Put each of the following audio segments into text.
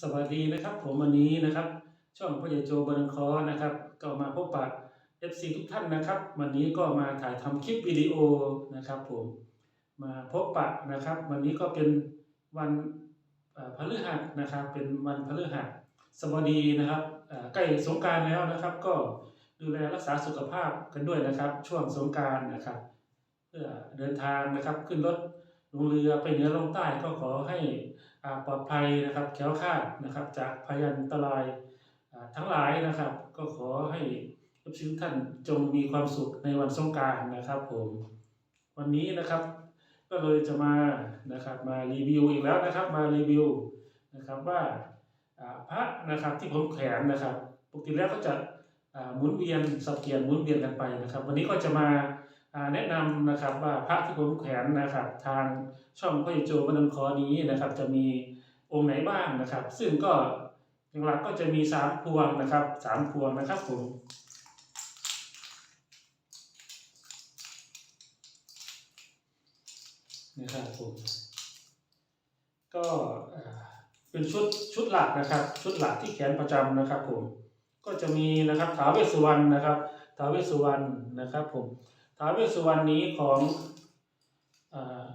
สวัสดีนะครับ ผมวันนี้นะครับ ช่องพ่อใหญ่โจบันคอนะครับ ก็มาพบปะ FC ทุกท่านนะครับ วันนี้ก็มาถ่ายทำคลิปวิดีโอนะครับ ผมมาพบปะนะครับ วันนี้ก็เป็นวันพฤหัสนะครับ เป็นวันพฤหัสบดีนะครับใกล้สงการแล้วนะครับ ก็ดูแลรักษาสุขภาพกันด้วยนะครับ ช่วงสงการนะครับเพื่อเดินทางนะครับขึ้นรถลงเรือไปเหนือลงใต้ก็ขอให้ ปลอดภัยนะครับแคล้วคลาดนะครับ จากพยันตรายอ่าทั้งหลายนะครับ ก็ขอให้ทุกท่านจงมีความสุขในวันสงกานต์นะครับผม วันนี้นะครับก็เลยจะมานะครับมารีวิวอีกแล้วนะครับ มารีวิวนะครับว่าพระนะครับที่ผมแขวนนะครับปกติแล้วก็จะหมุนเวียนสับเปลี่ยนหมุนเวียนกันไปนะครับ วันนี้ก็จะมา แนะนำนะครับว่าพระที่ผมแขวนนะครับ ทางช่องพ่อใหญ่โจบันคอนี้นะครับ จะมีองค์ไหนบ้างนะครับ ซึ่งก็หลักก็จะมีสามพวงนะครับสามพวงนะครับผมนะครับผมก็เป็นชุดชุดหลักนะครับ ชุดหลักที่แขวนประจำนะครับผมก็จะมีนะครับท้าวเวสุวรรณนะครับท้าวเวสุวรรณนะครับผม ท้าวเวสสุวรรณนี้ของ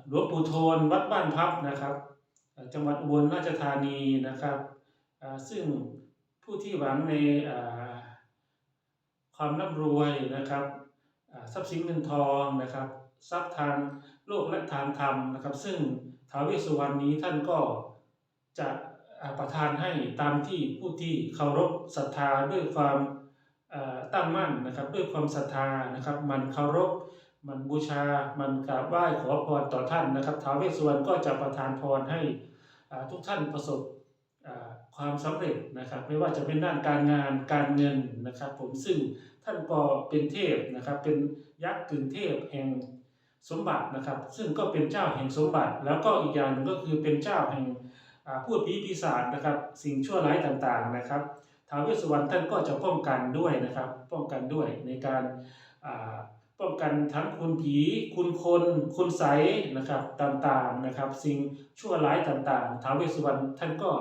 หลวงปู่โทนวัดบ้านพับนะครับ จังหวัดอุบลราชธานีนะครับซึ่งผู้ที่หวังในความร่ำรวยนะครับทรัพย์สินเงินทองนะครับทรัพย์ทางโลกและทางธรรมนะครับ ซึ่งท้าวเวสสุวรรณนี้ท่านก็จะประทานให้ตามที่ผู้ที่เคารพศรัทธาด้วยความ ตั้งมั่นนะครับด้วยความศรัทธานะครับมันเคารพมันบูชา มันกราบไหว้ขอพรต่อท่านนะครับท้าวเวสสุวรรณก็จะประทานพรให้ทุกท่านประสบความสำเร็จนะครับ ไม่ว่าจะเป็นด้านการงานการเงินนะครับ ผมซึ่งท่านก็เป็นเทพนะครับ เป็นยักษ์กึ่งเทพแห่งสมบัตินะครับ ซึ่งก็เป็นเจ้าแห่งสมบัติ แล้วก็อีกอย่างหนึงก็คือเป็นเจ้าแห่งอ่าพูดผีปีศาจนะครับ สิ่งชั่วร้ายต่างๆนะครับ ท้าวเวสสุวรรณท่านก็จะป้องกันด้วยนะครับ ป้องกันด้วยในการป้องกันทั้งคุณผีคุณคนคุณใสนะครับต่างๆนะครับ สิ่งชั่วร้ายต่างๆท้าวเวสสุวรรณท่านก็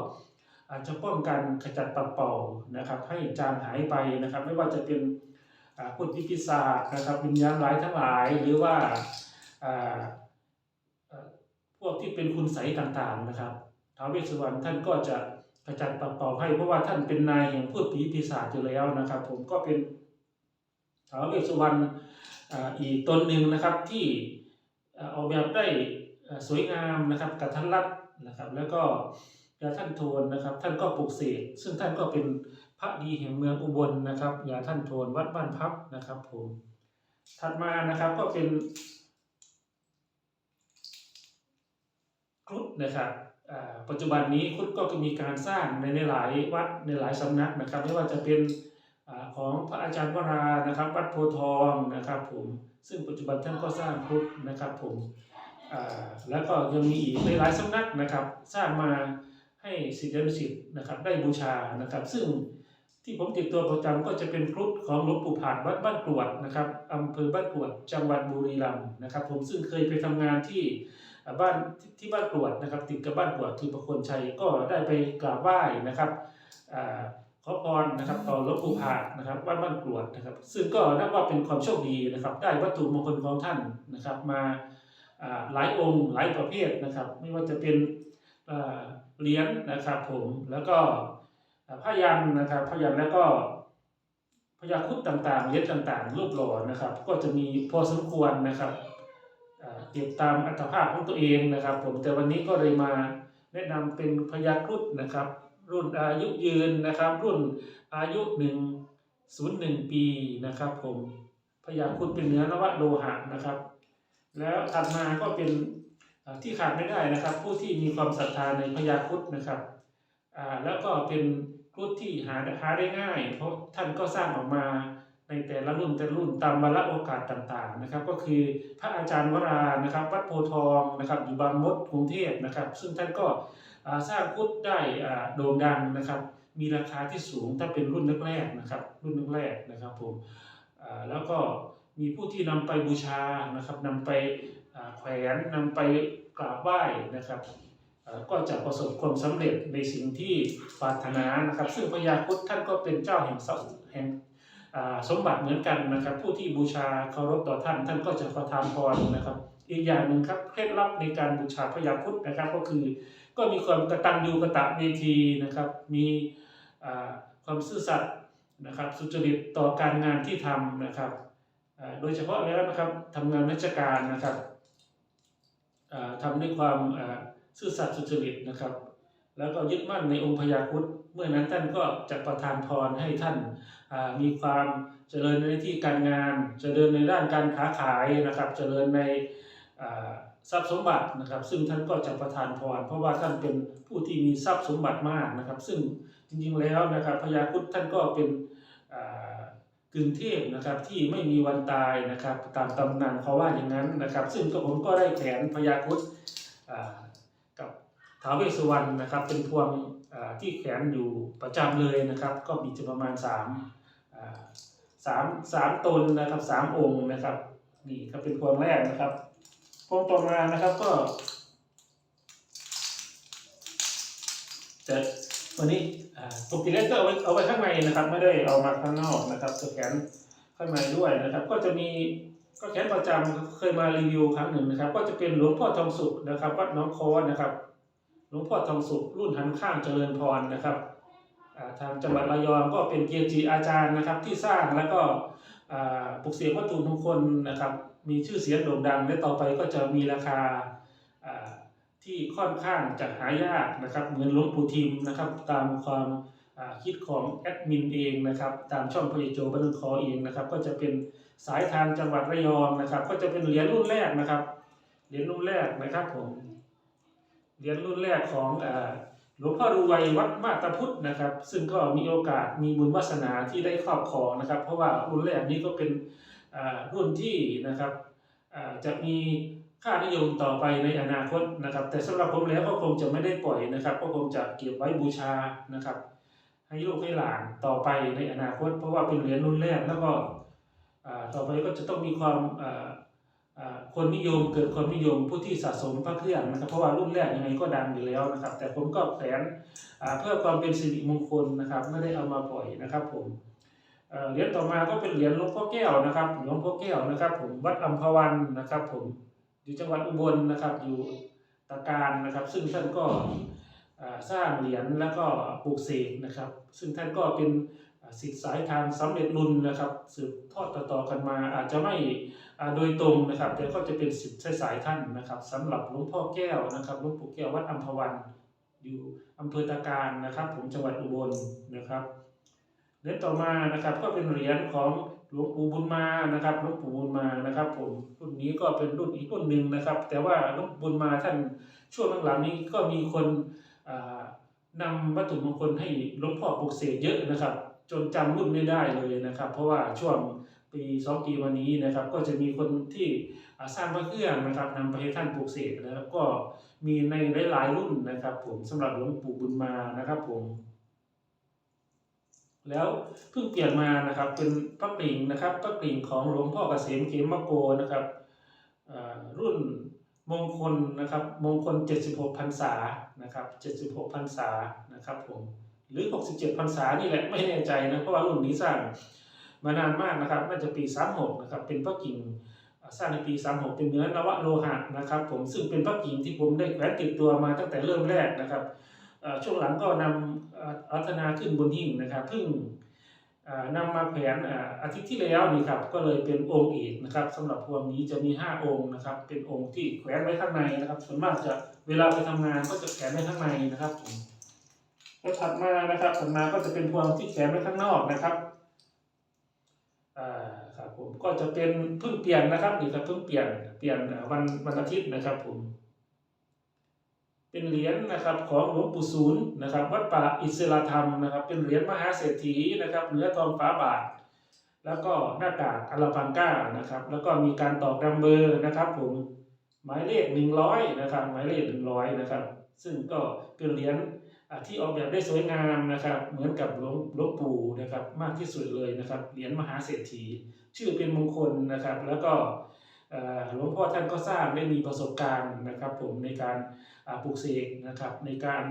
อาจจะป้องกันขจัดปัดเป่านะครับ ให้จางหายไปนะครับ ไม่ว่าจะเป็นอ่าพูดพิปิศาจนะครับวิญญาณร้ายทั้งหลาย หรือว่าพวกที่เป็นคุณใสต่างๆนะครับท้าวเวสสุวรรณท่านก็จะ ขจัดปัดเป่าให้เพราะว่าท่านเป็นนายแห่งพูดผีปีศาจอยู่แล้วนะครับ ผมก็เป็นท้าวเวสสุวรรณอีกตนหนึ่งนะครับที่ออกแบบได้สวยงามนะครับกระทันรัดนะครับ แล้วก็ยาท่านโทนนะครับ ท่านก็ปลูกเสกซึ่งท่านก็เป็นพระดีแห่งเมืองอุบลนะครับยาท่านโทนวัดบ้านพับนะครับ ผมถัดมานะครับก็เป็นครุฑนะครับ ปัจจุบันนี้ครุฑก็มีการสร้างในหลายวัดในหลายสำนักนะครับ ไม่ว่าจะเป็นอของพระอาจารย์วรานะครับ วัดโพทองนะครับผมซึ่งปัจจุบันท่านก็สร้างครุฑนะครับผมแล้วก็ยังมีอีกในหลายสำนักนะครับ สร้างมาให้ศิษยานุศิษย์นะครับได้บูชานะครับ ซึ่งที่ผมติดตัวประจำก็จะเป็นครุฑของหลวงปู่ผาดวัดบ้านกรวดนะครับอำเภอบ้านกรวดจังหวัดบุรีรัมย์นะครับ ผมซึ่งเคยไปทำงานที่ บ้านที่ที่บ้านกรวดนะครับ ติดกับบ้านกรวดคือประคนชัยก็ได้ไปกราบไหว้นะครับอ่าขอพรนะครับต่อหลวงปู่ผาดนะครับวัดบ้านกรวดนะครับ ซึ่งก็นับว่าเป็นความโชคดีนะครับ ได้วัตถุมงคลของท่านนะครับ มาหลายองค์หลายประเภทนะครับ ไม่ว่าจะเป็นเหรียญนะครับผมแล้วก็อ่าผ้ายันนะครับผ้ายันแล้วก็พญาครุฑต่างๆเหรียญต่างๆ รูปหล่อนะครับ ก็จะมีพอสมควรนะครับ เก็บตามอัตภาพของตัวเองนะครับ ผมแต่วันนี้ก็เลยมาแนะนำเป็นพยาครุฑนะครับ รุ่นอายุยืนนะครับ รุ่นอายุหนึ่งศูนย์หนึ่งปีนะครับ ผมพยาครุฑเป็นเนื้อนวโลหะนะครับ แล้วถัดมาก็เป็นที่ขาดไม่ได้นะครับ ผู้ที่มีความศรัทธาในพยาครุฑนะครับอ่าแล้วก็เป็นครุฑที่หาหาได้ง่าย เพราะท่านก็สร้างออกมา ในแต่ละรุ่นแต่ละรุ่นตามวาระโอกาสต่างๆนะครับ ก็คือพระอาจารย์วรานะครับวัดโพทองนะครับอยู่บางมดกรุงเทพนะครับ ซึ่งท่านก็สร้างพุทธได้โด่งดังนะครับ มีราคาที่สูงถ้าเป็นรุ่นแรกๆนะครับ รุ่นแรกๆนะครับผมแล้วก็มีผู้ที่นำไปบูชานะครับนำไปแขวนนำไปกราบไหว้นะครับก็จะประสบความสำเร็จในสิ่งที่ปรารถนานะครับ ซึ่งพญาครุฑท่านก็เป็นเจ้าแห่งทรัพย์แห่ง สมบัติเหมือนกันนะครับ ผู้ที่บูชาเคารพต่อท่าน ท่านก็จะประทานพรนะครับ อีกอย่างหนึ่งครับเคล็ดลับในการบูชาพญาครุฑนะครับ ก็คือก็มีความกตัญญูกตะเวทีนะครับ มีความซื่อสัตย์นะครับ สุจริตต่อการงานที่ทำนะครับโดยเฉพาะแล้วนะครับทำงานราชการนะครับอ่าทำด้วยความซื่อสัตย์สุจริตนะครับ แล้วก็ยึดมั่นในองค์พญาครุฑเมื่อนั้นท่านก็จะประทานพรให้ท่าน มีความเจริญในที่การงาน เจริญในด้านการค้าขายนะครับ เจริญในทรัพย์สมบัตินะครับ ซึ่งท่านก็จะประทานพรเพราะว่าท่านเป็นผู้ที่มีทรัพย์สมบัติมากนะครับ ซึ่งจริงๆแล้วนะครับพญาครุฑท่านก็เป็นกึ่งเทพนะครับที่ไม่มีวันตายนะครับตามตำนานเขาว่าอย่างนั้นนะครับ ซึ่งก็ผมก็ได้แขวนพญาครุฑอ่ากับท้าวเวสสุวรรณนะครับ เป็นพวงที่แขวนอยู่ประจำเลยนะครับ ก็มีจะประมาณสามอ่า สามสามตนนะครับสามองค์นะครับ นี่ก็เป็นพวงแรกนะครับพวงต่อมานะครับก็จะวันนี้อ่าปกติแล้วก็เอาไว้เอาไว้ข้างในนะครับ ไม่ได้เอามาข้างนอกนะครับจะแขนข้างในด้วยนะครับ ก็จะมีก็แขนประจำเคยมารีวิวครั้งหนึ่งนะครับ ก็จะเป็นหลวงพ่อทองสุขนะครับวัดน้องคอนนะครับหลวงพ่อทองสุขรุ่นหันข้างเจริญพรนะครับ ทางจังหวัดระยองก็เป็นเกจิอาจารย์นะครับที่สร้างแล้วก็ปลุกเสกวัตถุมงคลนะครับ มีชื่อเสียงโด่งดังและต่อไปก็จะมีราคาที่ค่อนข้างจะหายากนะครับเหมือนหลวงปู่ทิมนะครับ ตามความคิดของแอดมินเองนะครับ ตามช่องพยโจบันทึกคอเองนะครับ ก็จะเป็นสายทางจังหวัดระยองนะครับ ก็จะเป็นเหรียญรุ่นแรกนะครับเหรียญรุ่นแรกนะครับผมเหรียญรุ่นแรกของ หลวงพ่อรวยวัดมาตาพุทธนะครับ ซึ่งก็มีโอกาสมีบุญวาสนาที่ได้ครอบครองนะครับ เพราะว่ารุ่นแรกนี้ก็เป็นอ่ารุ่นที่นะครับอ่าจะมีค่านิยมต่อไปในอนาคตนะครับ แต่สำหรับผมแล้วก็คงจะไม่ได้ปล่อยนะครับ ก็คงจะเก็บไว้บูชานะครับ ให้ลูกให้หลานต่อไปในอนาคต เพราะว่าเป็นเหรียญรุ่นแรกแล้วก็อ่าต่อไปก็จะต้องมีความอ่า คนนิยมเกิดคนนิยมผู้ที่สะสมพระเครื่องนะครับ เพราะว่ารุ่นแรกยังไงก็ดังอยู่แล้วนะครับ แต่ผมก็แขวนเพื่อความเป็นสิริมงคลนะครับ ไม่ได้เอามาปล่อยนะครับ ผมเหรียญต่อมาก็เป็นเหรียญหลวงพ่อแก้วนะครับหลวงพ่อแก้วนะครับ ผมวัดอัมพวันนะครับ ผมอยู่จังหวัดอุบลนะครับ อยู่ตะการนะครับ ซึ่งท่านก็สร้างเหรียญแล้วก็ปลูกเสกนะครับ ซึ่งท่านก็เป็น อ่าศิสายทางสำเร็จรุ่นนะครับ สืบทอดต่อๆกันมาอาจจะไม่โดยตรงนะครับ แต่ก็จะเป็นสิทธิสายท่านนะครับสำหรับหลวงพ่อแก้วนะครับหลวงปู่แก้ววัดอัมพวัน อยู่อำเภอตะการนะครับ ผมจังหวัดอุบลนะครับเหรียญต่อมานะครับก็เป็นเหรียญของหลวงปู่บุญมานะครับหลวงปู่บุญมานะครับ ผมรุ่นนี้ก็เป็นรุ่นอีกรุ่นหนึ่งนะครับ แต่ว่าหลวงปู่บุญมาท่านช่วงหลังๆนี้ก็มีคนอ่านำวัตถุมงคลให้หลวงพ่อปลุกเสกเยอะนะครับ จนจำรุ่นไม่ได้เลยนะครับ เพราะว่าช่วงปีสองปีวันนี้นะครับ ก็จะมีคนที่สร้างพระเครื่องนะครับนำไปให้ท่านปลูกเสกนะครับก็มีในหลายๆรุ่นนะครับ ผมสำหรับหลวงปู่บุญมานะครับผม แล้วเพิ่งเปลี่ยนมานะครับ เป็นพระกริ่งนะครับพระกริ่งของหลวงพ่อเกษมเขมโกนะครับรุ่นมงคลนะครับ มงคล 76พรรษานะครับ 76พรรษานะครับผม หรือ 67พรรษานี่แหละไม่แน่ใจนะเพราะว่ารุ่นนี้สร้างมานานมากนะครับน่าจะปี 36นะครับเป็นพระกิ่งสร้างในปี 36 เป็นเนื้อนวโลหะนะครับ ผมซึ่งเป็นพระกิ่งที่ผมได้แขวนติดตัวมาตั้งแต่เริ่มแรกนะครับช่วงหลังก็นำอัฒนาขึ้นบนหิ้งนะครับเพิ่งนำมาแขวนอาทิตย์ที่แล้วนี่ครับก็เลยเป็นองค์เอกนะครับสำหรับพวงนี้จะมี 5 องค์นะครับเป็นองค์ที่แขวนไว้ข้างในนะครับส่วนมากจะเวลาไปทำงานก็จะแขวนไว้ข้างในนะครับผม แล้วถัดมานะครับถัดมาก็จะเป็นพวงที่แขนไว้ข้างนอกนะครับอ่าครับผมก็จะเป็นเพิ่งเปลี่ยนนะครับนี่ครับเพิ่งเปลี่ยนเปลี่ยนวันวันอาทิตย์นะครับผมเป็นเหรียญนะครับของหลวงปู่ศูนย์นะครับวัดป่าอิสระธรรมนะครับ เป็นเหรียญมหาเศรษฐีนะครับเนื้อทองฟ้าบาท แล้วก็หน้ากากอลาพังก้านะครับ แล้วก็มีการตอกดัมเบอร์นะครับผมหมายเลขหนึ่งร้อยนะครับหมายเลขหนึ่งร้อยนะครับ ซึ่งก็เป็นเหรียญ ที่ออกแบบได้สวยงามนะครับ เหมือนกับหลวงหลวงปู่นะครับ มากที่สุดเลยนะครับเหรียญมหาเศรษฐี ชื่อเป็นมงคลนะครับ แล้วก็หลวงพ่อท่านก็สร้างได้มีประสบการณ์นะครับ ผมในการปลูกเสกนะครับ ในการ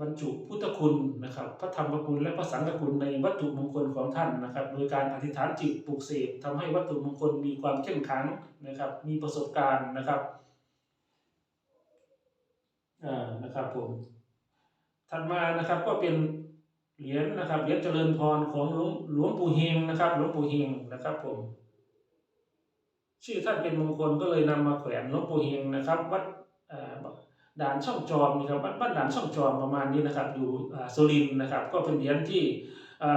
บรรจุพุทธคุณนะครับ พระธรรมคุณและพระสังฆคุณในวัตถุมงคลของท่านนะครับ โดยการอธิษฐานจิตปลูกเสกทำให้วัตถุมงคลมีความเข้มขลังนะครับ มีประสบการณ์นะครับ อ่านะครับผมถัดมานะครับก็เป็นเหรียญนะครับเหรียญเจริญพรของหลวงหลวงปู่เฮงนะครับหลวงปู่เฮงนะครับผมชื่อท่านเป็นมงคลก็เลยนำมาแขวนหลวงปู่เฮงนะครับ วัดด่านช่องจอมนะครับวัดบ้านด่านช่องจอมประมาณนี้นะครับ อยู่สุรินนะครับ ก็เป็นเหรียญที่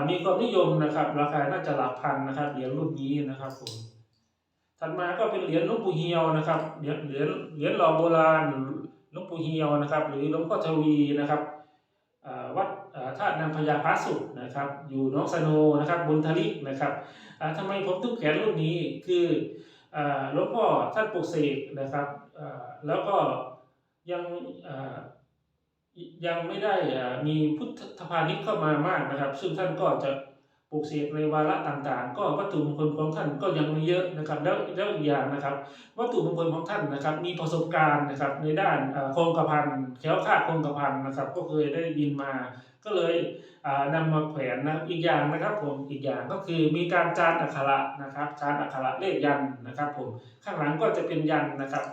มีความนิยมนะครับ ราคาน่าจะหลักพันนะครับเหรียญรุ่นนี้นะครับผมถัดมาก็เป็นเหรียญหลวงปู่เฮียวนะครับเหรียญเหรียญเหรียญหล่อโบราณ หลวงปู่เฮียวนะครับ หรือหลวงพ่อทวีนะครับวัดอ่าธานางพญาพระสุขนะครับ อยู่น้องสโนนะครับบนทลินะครับอ่าทำไมผมถึงแขนรุ่นนี้คือหลวงพ่อท่านปลุกเสกนะครับแล้วก็ยังยังไม่ได้มีพุทธพาณิชย์เข้ามามากนะครับ ซึ่งท่านก็จะ ปลุกเสกในวาระต่างๆ ก็วัตถุมงคลของท่านก็ยังม่เยอะนะครับ แล้วแล้วอีกอย่างนะครับ วัตถุมงคลของท่านนะครับ มีประสบการณ์นะครับในด้านโครงกระพันแคล้วคลาดโครงกระพันนะครับ ก็เคยได้ยินมาก็เลยอ่านำมาแขวนนะอีกอย่างนะครับผมอีกอย่างก็คือมีการจานอักขระนะครับจานอักขระเลขยันนะครับผมข้างหลังก็จะเป็นยันนะครับ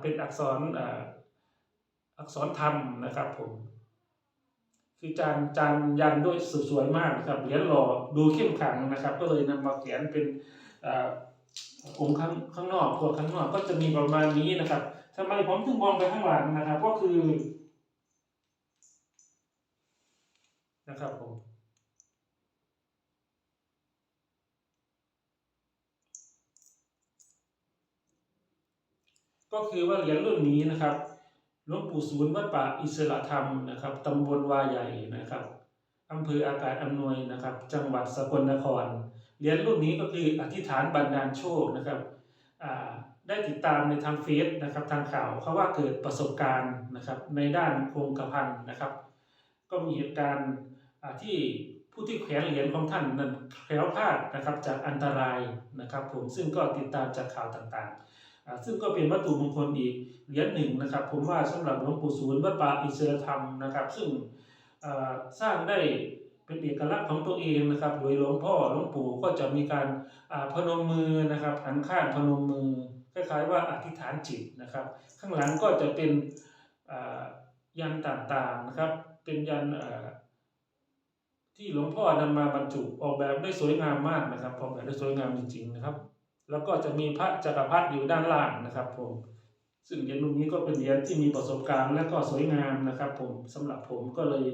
เป็นอักษรอักษรธรรมนะครับผม คือจานจานยันด้วยสวยมากนะครับเหรียญหล่อดูเข้มขลังนะครับ ก็เลยนำมาเขียนเป็นอ่าองค์ข้างข้างนอกตัวข้างนอกก็จะมีประมาณนี้นะครับทำไมผมถึงมองไปข้างหลังนะครับ ก็คือ นะครับผมก็คือว่าเหรียญรุ่นนี้นะครับ หลวงปู่ศูนย์วัดป่าอิสระธรรมนะครับตำบลวาใหญ่นะครับอำเภออากาศอำนวยนะครับ จังหวัดสกลนครเหรียญรุ่นนี้ก็คืออธิษฐานบันดาลโชคนะครับได้ติดตามในทางเฟซนะครับทางข่าวเขาว่าเกิดประสบการณ์นะครับในด้านโครงกระพันนะครับ ก็มีเหตุการณ์ที่ผู้ที่แขวนเหรียญของท่านนั้นแคล้วคลาดนะครับจากอันตรายนะครับผมซึ่งก็ติดตามจากข่าวต่างๆ ซึ่งก็เป็นวัตถุมงคลอีกเหรียญหนึ่งนะครับ ผมว่าสำหรับหลวงปู่ศูนย์วัดป่าอิสรธรรมนะครับ ซึ่งสร้างได้เป็นเอกลักษณ์ของตัวเองนะครับ โดยหลวงพ่อหลวงปู่ก็จะมีการพนมมือนะครับหันข้างพนมมือคล้ายๆว่าอธิษฐานจิตนะครับ ข้างหลังก็จะเป็นยันต่างๆนะครับ เป็นยันที่หลวงพ่อนำมาบรรจุออกแบบได้สวยงามมากนะครับออกแบบได้สวยงามจริงๆนะครับ แล้วก็จะมีพระจักรพรรดิอยู่ด้านล่างนะครับผมซึ่งเหรียญรุ่นนี้ก็เป็นเหรียญที่มีประสบการณ์และก็สวยงามนะครับ ผมสำหรับผมก็เลย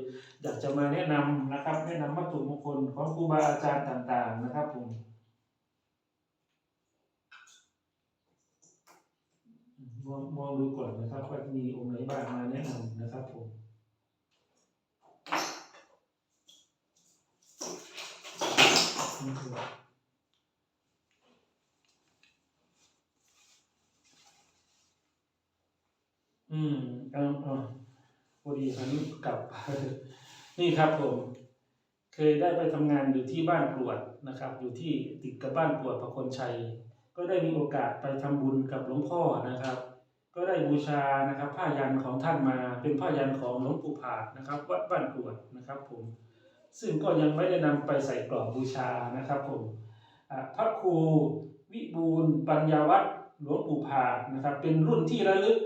อยากจะมาแนะนำนะครับ แนะนำวัตถุมงคลของครูบาอาจารย์ต่างๆนะครับผมมองมองดูก่อนนะครับว่ามีองค์ไหนบ้างมาแนะนำนะครับผมนี่คือ อืมเอาเอาพอดีฉันกลับ นี่ครับผม เคยได้ไปทำงานอยู่ที่บ้านกรวดนะครับ อยู่ที่ติดกับบ้านกรวดประคนชัย ก็ได้มีโอกาสไปทำบุญกับหลวงพ่อนะครับ ก็ได้บูชานะครับ ผ้ายันของท่านมาเป็นผ้ายันของหลวงปู่ผาดนะครับ วัดบ้านกรวดนะครับ ผม ซึ่งก็ยังไม่ได้นำไปใส่กล่องบูชานะครับ ผมอ่าพระครูวิบูลย์ปัญญาวัฒน์หลวงปู่ผาดนะครับ เป็นรุ่นที่ระลึก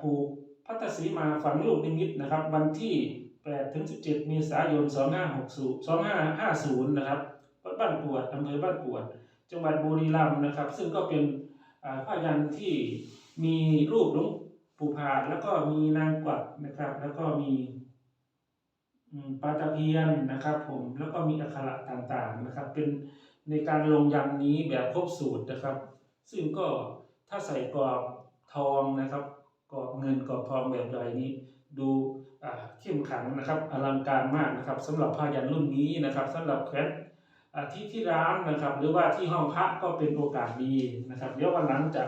ผูกพัทธสีมาฝังลูกนิมิตนะครับ วันที่8ถึง17 เมษายน 2560 2550 นะครับวัดบ้านกวดอำเภอบ้านกวด จังหวัดบุรีรัมย์นะครับ ซึ่งก็เป็นผ้ายันที่มีรูปหลวงปู่ผาดแล้วก็มีนางกวักนะครับ แล้วก็มีปาตะเพียนนะครับ ผมแล้วก็มีอักขระต่างๆนะครับ เป็นในการลงยันนี้แบบครบสูตรนะครับ ซึ่งก็ถ้าใส่กรอบทองนะครับ กอบเงินกอบทองแบบใดนี้ดูเข้มขังนะครับอลังการมากนะครับสำหรับผ้ายันรุ่นนี้นะครับสำหรับแขวนอ่าที่ที่ร้านนะครับ หรือว่าที่ห้องพระก็เป็นโอกาสดีนะครับเดี๋ยววันหลังจะ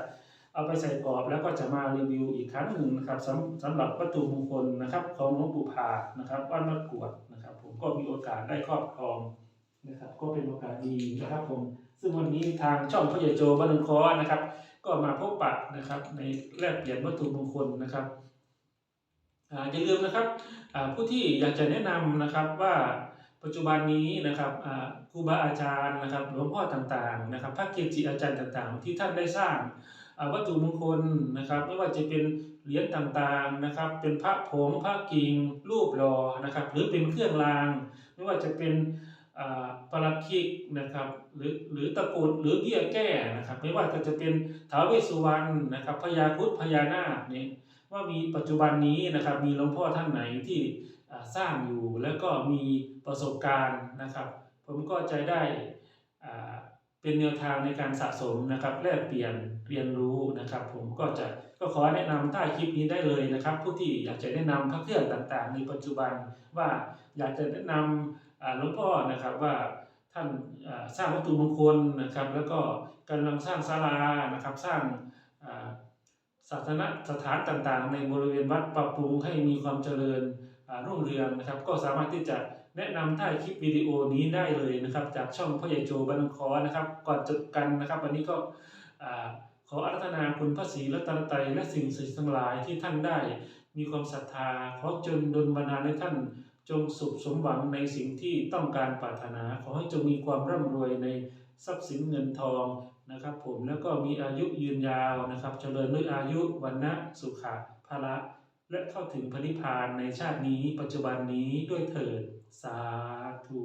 เอาไปใส่กรอบแล้วก็จะมารีวิวอีกครั้งหนึ่งนะครับสำสำหรับวัตถุมงคลนะครับของหลวงปู่ผานะครับวัดมะกรวดนะครับ ผมก็มีโอกาสได้ครอบครองนะครับ ก็เป็นโอกาสดีนะครับผมซึ่งวันนี้ทางช่องพ่อใหญ่โจบ้านนนคอนะครับ ก็มาพบปะนะครับ ในแลกเปลี่ยนวัตถุมงคลนะครับอย่าลืมนะครับผู้ที่อยากจะแนะนำนะครับว่าปัจจุบันนี้นะครับครูบาอาจารย์นะครับหลวงพ่อต่างๆนะครับพระเกจิอาจารย์ต่างๆ ที่ท่านได้สร้างวัตถุมงคลนะครับ ไม่ว่าจะเป็นเหรียญต่างๆนะครับ เป็นพระผงพระกิ่งรูปหล่อนะครับ หรือเป็นเครื่องราง ไม่ว่าจะเป็น อ่าปลัดคิกนะครับหรือหรือตะกรุดหรือเบี้ยแก้นะครับ ไม่ว่าจะเป็นท้าวเวสุวรรณนะครับพญาครุฑพญานาคเนี่ยว่ามีปัจจุบันนี้นะครับมีหลวงพ่อท่านไหนที่สร้างอยู่แล้วก็มีประสบการณ์นะครับ ผมก็จะได้เป็นแนวทางในการสะสมนะครับแลกเปลี่ยนเรียนรู้นะครับ ผมก็จะก็ขอแนะนำใต้คลิปนี้ได้เลยนะครับ ผู้ที่อยากจะแนะนำพระเครื่องต่างๆ ในปัจจุบันว่าอยากจะแนะนำอ่า หลวงพ่อนะครับว่าท่านสร้างวัตถุมงคลนะครับ แล้วก็กำลังสร้างศาลานะครับ สร้างอ่าศาสนสถานต่างๆ ในบริเวณวัดปรับปรุงให้มีความเจริญอ่ารุ่งเรืองนะครับ ก็สามารถที่จะแนะนำใต้คลิปวิดีโอนี้ได้เลยนะครับ จากช่องพ่อใหญ่โจบันคอนะครับ ก่อนจบกันนะครับ วันนี้ก็อ่าขออารัธนาคุณพระศรีรัตนตรัยและสิ่งศักดิ์สิทธิ์ทั้งหลายที่ท่านได้ มีความศรัทธาขอจนดลบันดาลให้ท่าน จงสุขสมหวังในสิ่งที่ต้องการปรารถนา ขอให้จงมีความร่ำรวยในทรัพย์สินเงินทองนะครับผมแล้วก็มีอายุยืนยาวนะครับเจริญด้วยอายุวันนะสุขะภละและเข้าถึงพระนิพพานในชาตินี้ปัจจุบันนี้ด้วยเถิด สาธุ